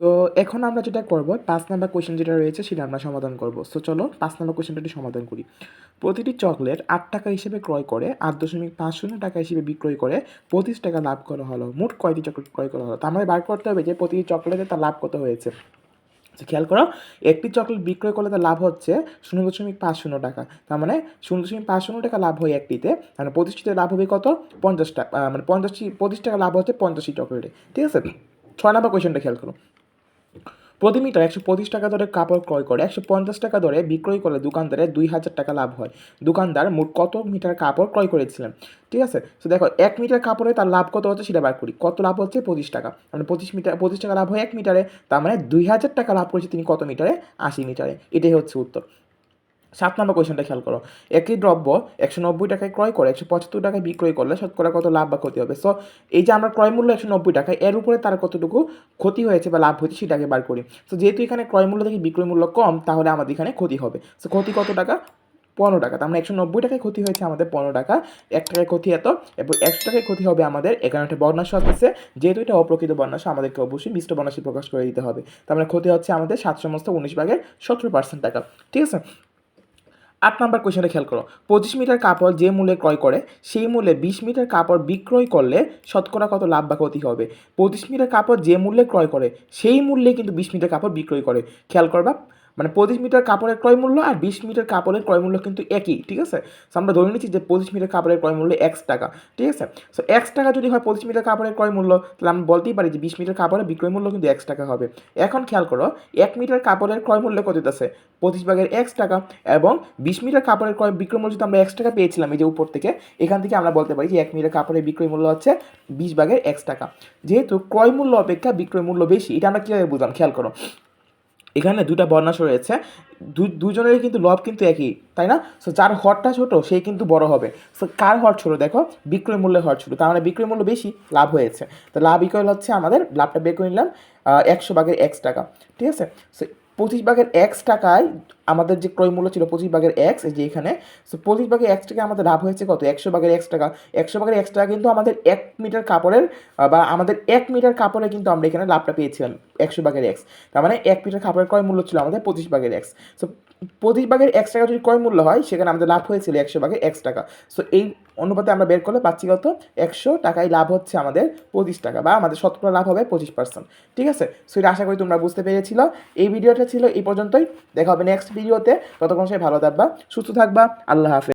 তো এখন আমরা যেটা করব, পাঁচ নাম্বার কোয়েশ্চেন যেটা রয়েছে সেটা আমরা সমাধান করব। সো চলো পাঁচ নাম্বার কোয়েশ্চেনটি সমাধান করি। প্রতিটি চকলেট আট টাকা হিসেবে ক্রয় করে, আট দশমিক পাঁচ শূন্য টাকা হিসেবে বিক্রয় করে, পঁচিশ টাকা লাভ করা হলো। মোট কয়টি চকলেট ক্রয় করা হলো? তো আমাদের বার করতে হবে যে প্রতিটি চকলেটে তার লাভ কত হয়েছে। খেয়াল করো, একটি চকলেট বিক্রয় করলে তার লাভ হচ্ছে শূন্য দশমিক পাঁচ শূন্য টাকা। তার মানে শূন্য দশমিক পাঁচ শূন্য টাকা লাভ হয় একটিতে। মানে পঁচিশটিতে লাভ হবে কত? পঞ্চাশ টাকা মানে পঞ্চাশটি, পঁচিশ টাকা লাভ হচ্ছে পঞ্চাশটি চকলেটে। ঠিক আছে? ছয় নম্বর কোয়েশ্চেনটা খেয়াল করো। প্রতি মিটার একশো পঁচিশ টাকা দরে কাপড় ক্রয় করে, একশো পঞ্চাশ টাকা দরে বিক্রয় করলে দোকানদারের দুই হাজার টাকা লাভ হয়। দোকানদার মোট কত মিটার কাপড় ক্রয় করেছিলেন? ঠিক আছে? তো দেখো, এক মিটার কাপড়ে তার লাভ কত হচ্ছে সেটা বার করি। কত লাভ হচ্ছে? পঁচিশ টাকা। মানে পঁচিশ মিটার, পঁচিশ টাকা লাভ হয় এক মিটারে, তার মানে দুই হাজার টাকা লাভ করেছে তিনি কত মিটারে? আশি মিটারে। এটাই হচ্ছে উত্তর। সাত নম্বর কোয়েশ্চেনটা খেয়াল করো। একই দ্রব্য একশো নব্বই টাকায় ক্রয় করে, একশো পঁচাত্তর টাকায় বিক্রয় করলে শতকরা কত লাভ বা ক্ষতি হবে? সো এই যে আমরা ক্রয় মূল্য একশো নব্বই টাকা এর উপরে তার কতটুকু ক্ষতি হয়েছে বা লাভ হয়েছে সেটাকে বার করি। তো যেহেতু এখানে ক্রয় মূল্য থেকে বিক্রয় মূল্য কম, তাহলে আমাদের এখানে ক্ষতি হবে। সো ক্ষতি কত টাকা? পনেরো টাকা। তার মানে একশো নব্বই টাকায় ক্ষতি হয়েছে আমাদের পনেরো টাকা। এক টাকায় ক্ষতি এত, এবং একশো টাকায় ক্ষতি হবে আমাদের এগারোটা বর্ণাংশ আসতেছে যেহেতু এটা অপ্রকৃত বর্ণাংশ আমাদেরকে অবশ্যই মিশ্র বর্ণাংশে প্রকাশ করে দিতে হবে। তার মানে ক্ষতি হচ্ছে আমাদের সাত সমস্ত উনিশ ভাগের সতেরো পার্সেন্ট টাকা। ঠিক আছে? আট নম্বর কোয়েশনে খেয়াল করো। পঁচিশ মিটার কাপড় যে মূল্যে ক্রয় করে, সেই মূল্যে বিশ মিটার কাপড় বিক্রয় করলে শতকরা কত লাভ বা ক্ষতি হবে? পঁচিশ মিটার কাপড় যে মূল্যে ক্রয় করে, সেই মূল্যে কিন্তু বিশ মিটার কাপড় বিক্রয় করে। খেয়াল করবা মানে পঁচিশ মিটার কাপড়ের ক্রয় মূল্য আর বিশ মিটার কাপড়ের ক্রয় মূল্য কিন্তু একই, ঠিক আছে? সো আমরা ধরে নিচ্ছি যে পঁচিশ মিটার কাপড়ের ক্রয় মূল্য এক্স টাকা, ঠিক আছে? সো এক্স টাকা যদি হয় পঁচিশ মিটার কাপড়ের ক্রয় মূল্য, তাহলে আমরা বলতেই পারি যে বিশ মিটার কাপড়ের বিক্রয় মূল্য কিন্তু এক্স টাকা হবে। এখন খেয়াল করো, এক মিটার কাপড়ের ক্রয় মূল্য কত আছে পঁচিশ ভাগের এক্স টাকা এবং বিশ মিটার কাপড়ের ক্রয়, বিক্রয় মূল্য যদি আমরা এক্স টাকা পেয়েছিলাম এই যে উপর থেকে, এখান থেকে আমরা বলতে পারি যে এক মিটার কাপড়ের বিক্রয় মূল্য হচ্ছে বিশ ভাগের এক্স টাকা। যেহেতু ক্রয় মূল্য অপেক্ষা বিক্রয় মূল্য বেশি, এটা আমরা কীভাবে বুঝলাম, খেয়াল করো। এখানে দুটা বর্ণাশ রয়েছে। দুজনের কিন্তু লব কিন্তু একই, তাই না? সো যার হরটা ছোট সেই কিন্তু বড় হবে। সো কার হর ছোট? দেখো, বিক্রয় মূল্যের হর ছোট। তার মানে বিক্রয় মূল্য বেশি, লাভ হয়েছে। তো লাভ ইকুয়াল হচ্ছে আমাদের, লাভটা বের করে নিলাম একশো ভাগের এক্স টাকা। ঠিক আছে? সো পঁচিশ ভাগের এক্স টাকায় আমাদের যে ক্রয় মূল্য ছিল পঁচিশ ভাগের এক্স এই যে এখানে সো পঁচিশ ভাগের এক্স টাকা আমাদের লাভ হয়েছে কত? একশো ভাগের এক্স টাকা। একশো ভাগের এক্স টাকা কিন্তু আমাদের এক মিটার কাপড়ের বা আমাদের এক মিটার কাপড়ে কিন্তু আমরা এখানে লাভটা পেয়েছিলাম একশো ভাগের এক্স তার মানে এক মিটার কাপড়ের ক্রয় মূল্য ছিল আমাদের পঁচিশ ভাগের এক্স সো পঁচিশ ভাগের এক্স টাকা যদি ক্রয় মূল্য হয়, সেখানে আমাদের লাভ হয়েছিল একশো ভাগের এক্স টাকা। সো এই অনুপাতে আমরা বের করলে পাচ্ছি কত? একশো টাকায় লাভ হচ্ছে আমাদের পঁচিশ টাকা, বা আমাদের শতকরা লাভ হবে পঁচিশ পার্সেন্ট ঠিক আছে? সো এটা আশা করি তোমরা বুঝতে পেরেছিল। এই ভিডিওটা ছিল এই পর্যন্তই। দেখা হবে নেক্সট ভিডিওতে ততক্ষণ সে ভালো থাকবা সুস্থ থাকবা আল্লাহ হাফেজ।